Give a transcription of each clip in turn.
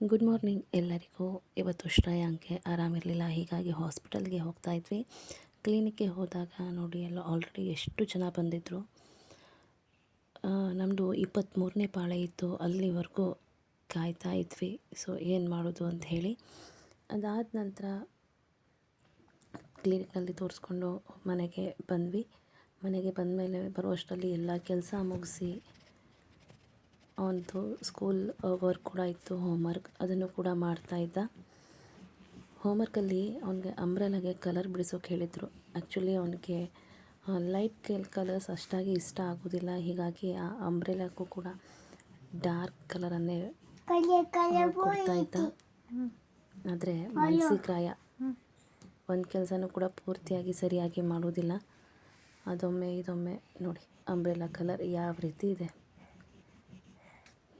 Good morning ಎಲ್ಲರಿಗೂ. ಇವತ್ತು ಶ್ರೇಯಾಂಕೆ ಆರಾಮಿರಲಿಲ್ಲ ಹೀಗಾಗಿ ಹಾಸ್ಪಿಟಲ್ಗೆ ಹೋಗ್ತಾ ಇದ್ವಿ. ಕ್ಲಿನಿಕ್ಗೆ ಹೋದಾಗ ನೋಡಿ, ಎಲ್ಲ ಆಲ್ರೆಡಿ ಎಷ್ಟು ಜನ ಬಂದಿದ್ದರು ನಮ್ಮದು ಇಪ್ಪತ್ತ್ಮೂರನೇ ಪಾಳೆ ಇತ್ತು, ಅಲ್ಲಿವರೆಗೂ ಕಾಯ್ತಾ ಇದ್ವಿ. ಸೊ ಏನು ಮಾಡೋದು ಅಂತ ಹೇಳಿ. ಅದಾದ ನಂತರ ಕ್ಲಿನಿಕ್ನಲ್ಲಿ ತೋರಿಸ್ಕೊಂಡು ಮನೆಗೆ ಬಂದ್ವಿ. ಮನೆಗೆ ಬಂದ ಮೇಲೆ ಬರುವಷ್ಟರಲ್ಲಿ ಎಲ್ಲ ಕೆಲಸ ಮುಗಿಸಿ ಅವನದು ಸ್ಕೂಲ್ ವರ್ಕ್ ಕೂಡ ಇತ್ತು ಹೋಮ್ವರ್ಕ್ ಅದನ್ನು ಕೂಡ ಮಾಡ್ತಾ ಇದ್ದ. ಹೋಮ್ವರ್ಕಲ್ಲಿ ಅವನಿಗೆ ಅಂಬ್ರೆಲಾಗೆ ಕಲರ್ ಬಿಡಿಸೋಕೆ ಹೇಳಿದರು. ಆ್ಯಕ್ಚುಲಿ ಅವನಿಗೆ ಲೈಟ್ ಕೆಲ್ ಕಲರ್ಸ್ ಅಷ್ಟಾಗಿ ಇಷ್ಟ ಆಗೋದಿಲ್ಲ. ಹೀಗಾಗಿ ಆ ಅಂಬ್ರೆಲಾಗೂ ಕೂಡ ಡಾರ್ಕ್ ಕಲರನ್ನೇ ಕೊಡ್ತಾ ಇದ್ದ. ಆದರೆ ಮಾನಸಿಕರಾಯ ಒಂದು ಕೆಲಸನೂ ಕೂಡ ಪೂರ್ತಿಯಾಗಿ ಸರಿಯಾಗಿ ಮಾಡೋದಿಲ್ಲ. ಅದೊಮ್ಮೆ ಇದೊಮ್ಮೆ ನೋಡಿ ಅಂಬ್ರೆಲಾ ಕಲರ್ ಯಾವ ರೀತಿ ಇದೆ.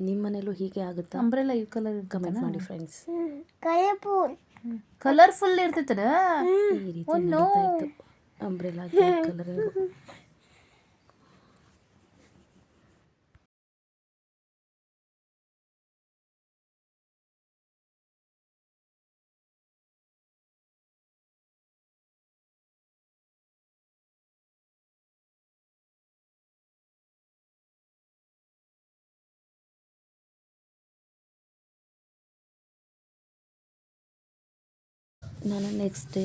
ನಿಮ್ಮ ಮನೇಲೂ ಹೀಗೆ ಆಗುತ್ತೆ? ಅಂಬ್ರೆಲ್ಲ ಈ ಕಲರ್ ಕಮೆಂಟ್ ಮಾಡಿ ಫ್ರೆಂಡ್ಸ್ ಕಲರ್ಫುಲ್ ಇರ್ತೈತದ ಈ ರೀತಿ ನಡೀತಾ ಇತ್ತು. ಅಂಬ್ರೆಲಾ ಕಲರಿಂಗು ನಾನು ನೆಕ್ಸ್ಟ್ ಡೇ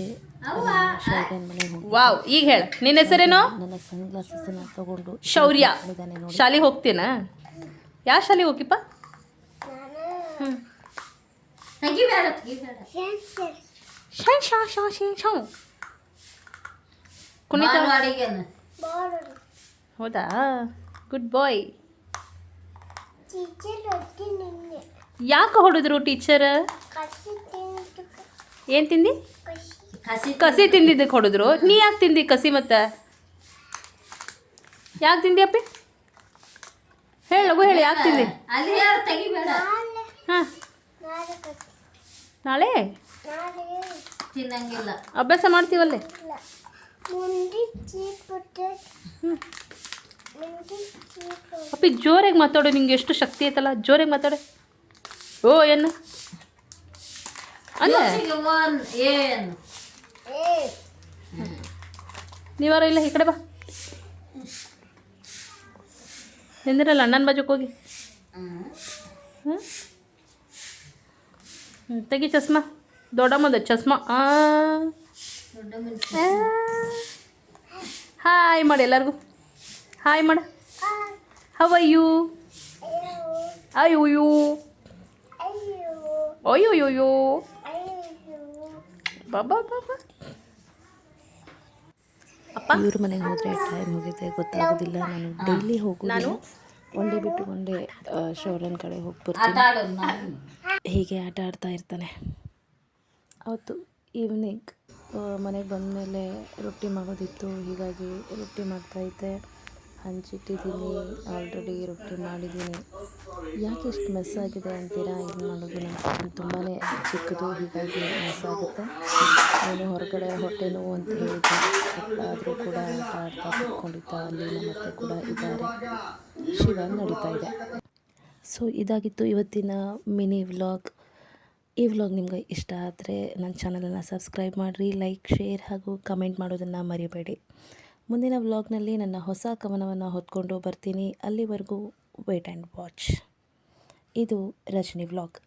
ಶೌರ್ಯನ ಮನೆಗೆ ಹೋಗಿ ವಾವ್ ಈಗ ಹೇಳ. ನಿನ್ನ ಹೆಸರೇನು? ನನ್ನ ಸನ್ ಗ್ಲಾಸಸ್ ತಗೊಂಡು ಶೌರ್ಯ. ಇದ್ದಾನೆ ನೋಡಿ. ಶಾಲೆಗೆ ಹೋಗ್ತೀನ? ಯಾವ ಶಾಲೆಗೆ ಹೋಗಿಪ್ಪ? ಶಾ ಶಾ ಶಾ ಶೇ ಶೌ ಕುಣಿತ? ಹೌದಾ? ಗುಡ್ ಬಾಯ್ ಯಾಕೆ ಹೊಡೆದ್ರು ಟೀಚರ್ ಏನು ತಿಂದಿ? ಕಸಿ ತಿಂದಿದ್ದಕ್ಕೆ ಹೊಡೆದ್ರು ನೀ ಯಾಕೆ ತಿಂದಿ ಕಸಿ ಮತ್ತೆ? ಯಾಕೆ ತಿಂದಿ ಅಪ್ಪಿ? ಹೇಳು ಲಗು ಹೇಳಿ ಯಾಕೆ ತಿಂದಿ? ಹಾಂ. ನಾಳೆ? ತಿನ್ನಂಗಿಲ್ಲ. ಅಭ್ಯಾಸ ಮಾಡ್ತೀವಲ್ಲೇ? ಅಪ್ಪಿ ಜೋರಾಗಿ ಮಾತಾಡು ನಿಂಗೆ ಎಷ್ಟು ಶಕ್ತಿ ಐತಲ್ಲ? ಜೋರಾಗಿ ಮಾತಾಡು. ಓ ಏನು ಒಂದ್ ಏನು ನೀವಾರ ಇಲ್ಲ ಈ ಕಡೆ ಬಾ. ನಿಂದಿರಲ್ಲ ಅಣ್ಣನ ಬಾಜುಕ್ ಹೋಗಿ. ಹ್ಞೂ ತೆಗಿ ಚಸ್ಮಾ. ದೊಡ್ಡಮ್ಮದ ಚಸ್ಮಾ. ಹಾಯ್ ಮಾಡಿ ಎಲ್ಲರಿಗೂ. ಹಾಯ್ ಮಾಡ. ಹವ ಯು ಅಯ್ಯೋ ಅಯ್ಯೋ ಅಯ್ಯೋ ಯೋ ಯೋ ಬಾಬಾ ಬಾಬಾ ಅಪ್ಪ? ಇವ್ರ ಮನೆಗೆ ಹೋದರೆ ಟೈಮ್ ಹೋಗಿದೆ ಗೊತ್ತಾಗೋದಿಲ್ಲ. ನಾನು ಡೈಲಿ ಹೋಗೋದಿಲ್ಲ. ಒನ್ ಡೇ ಬಿಟ್ಟು ಒನ್ ಡೇ ಶೌರ್ಯನ ಕಡೆ ಹೋಗಿ ಬರ್ತೀನಿ. ಹೀಗೆ ಆಟ ಆಡ್ತಾ ಇರ್ತಾನೆ. ಅವತ್ತು ಈವ್ನಿಂಗ್ ಮನೆಗೆ ಬಂದಮೇಲೆ ರೊಟ್ಟಿ ಮಾಡೋದಿತ್ತು. ಹೀಗಾಗಿ ರೊಟ್ಟಿ ಮಾಡ್ತಾಯಿದ್ದೆ ಹಂಚಿಟ್ಟಿದ್ದೀನಿ ಆಲ್ರೆಡಿ ರೊಟ್ಟಿ ಮಾಡಿದ್ದೀನಿ. ಯಾಕೆ ಇಷ್ಟು ಮೆಸ್ ಆಗಿದೆ ಅಂತೀರಾ? ಇದು ಮಾಡೋದು? ನಮ್ಮ ತುಂಬಾ ಚಿಕ್ಕದು, ಹೀಗಾಗಿ ಮೆಸ್ ಆಗುತ್ತೆ. ನಾನು ಹೊರಗಡೆ ಹೊಟ್ಟೆ ನೋವು ಅಂತ ಹೇಳಿದ್ದೆ. ಆದರೂ ಕೂಡ ಆಟ ಆಡ್ತಾ ಕೂತ್ಕೊಂಡಿದ್ದ ಅಲ್ಲಿ ನಮ್ಮ ಕೂಡ ಇದ್ದಾರೆ. ಶಿವ ನಡೀತಾ ಇದೆ. ಸೊ ಇದಾಗಿತ್ತು ಇವತ್ತಿನ ಮಿನಿ ವ್ಲಾಗ್. ಈ ವ್ಲಾಗ್ ನಿಮ್ಗೆ ಇಷ್ಟ ಆದರೆ ನನ್ನ ಚಾನಲನ್ನು ಸಬ್ಸ್ಕ್ರೈಬ್ ಮಾಡಿರಿ ಲೈಕ್ ಶೇರ್ ಹಾಗೂ ಕಮೆಂಟ್ ಮಾಡೋದನ್ನು ಮರಿಬೇಡಿ. ಮುಂದಿನ ವ್ಲಾಗ್ನಲ್ಲಿ ನನ್ನ ಹೊಸ ಕವನವನ್ನು ಹೊತ್ಕೊಂಡು ಬರ್ತೀನಿ. ಅಲ್ಲಿವರೆಗೂ ವೇಟ್ ಆ್ಯಂಡ್ ವಾಚ್ ಇದು ರಜನಿ ವ್ಲಾಗ್